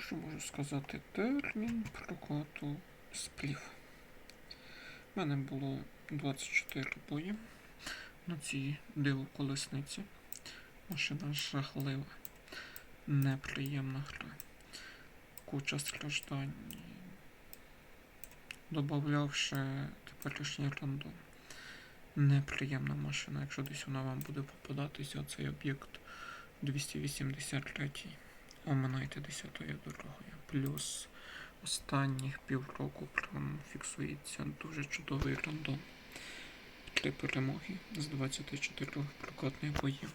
Що можу сказати? Термін прокату сплів. У мене було 24 бої на цій диво колесниці. Машина жахлива, неприємна гра. Куча страждань. Добавляв ще теперішній рандом. Неприємна машина, якщо десь вона вам буде попадатися, цей об'єкт 283 оминайте 10 дорогою. Плюс останніх півроку прям фіксується дуже чудовий рандом. Три перемоги з 24 прокатних боїв.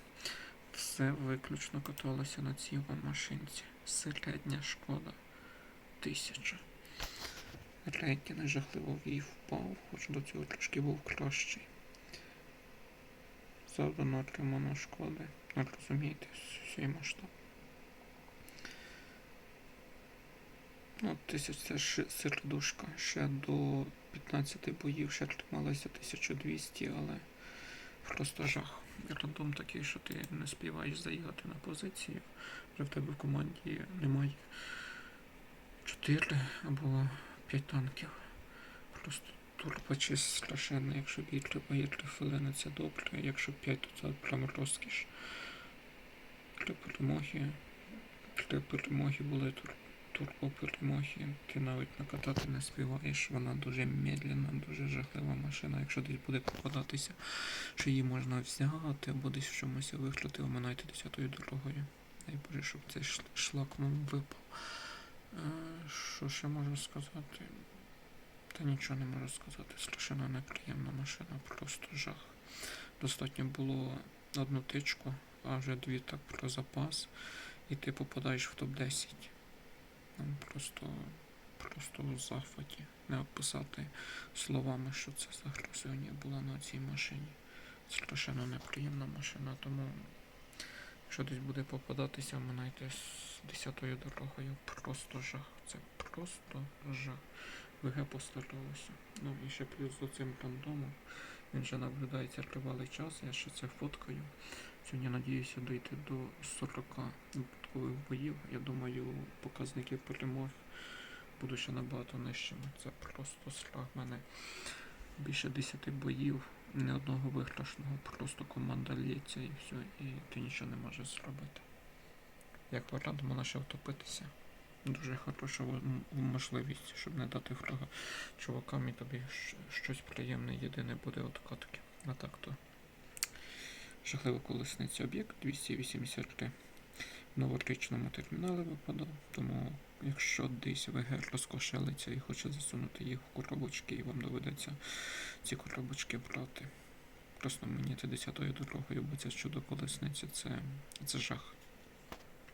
Все виключно каталося на цій машинці. Середня шкода 1000. Рейтинг жахливо вій впав, хоч до цього трошки був кращий. Завдано отримано шкоди. Ну, розумієте, свій масштаб. Ну, тисяч це ж середушка. Ще до 15 боїв ще трималося 1200, але просто жах. Рандом такий, що ти не співаєш заїхати на позицію. Вже в тебе в команді немає 4 або 5 танків. Просто турбочис страшенний, якщо бій треба є 3 хвилини, це добре, якщо 5, то це прям розкіш. Три перемоги. Три перемоги були тур, турбоперемоги. Ти навіть накатати не співаєш. Вона дуже медленна, дуже жахлива машина. Якщо десь буде попадатися, що її можна взяти або десь в чомусь виграти, оминайте десятою дорогою. Дай щоб цей шлак вам випав. Е, Що ще можу сказати? Та нічого не можу сказати. Страшенно неприємна машина, просто жах. Достатньо було одну тичку, а вже дві так про запас, і ти попадаєш в топ-10. Просто, просто в захваті. Не описати словами, що це за гра була на цій машині. Страшенно неприємна машина, тому якщо десь буде попадатися, минайте з 10 дорогою. Просто жах. Це просто жах. ВГ постаралося. Ну і ще плюс з цим рандомом. Він вже наблюдається тривалий час, я ще це фоткаю. Сьогодні надіюся дійти до 40 випадкових боїв. Я думаю, показники перемог будуть ще набагато нижчими. Це просто страх мене. Більше 10 боїв, ні одного виграшного, просто команда лється і все, і ти нічого не можеш зробити. Як варіант, можна ще втопитися. Дуже хороша можливість, щоб не дати врага чувакам і тобі щось приємне єдине буде откатки. А так то. Жахлива колесниця об'єкт 283 в новорічному терміналі випадав, тому якщо десь ВГР розкошелиться і хоче засунути їх в коробочки, і вам доведеться ці коробочки брати. Просто мені це 10 дорогою, бо це чудо колесниці, це, це жах.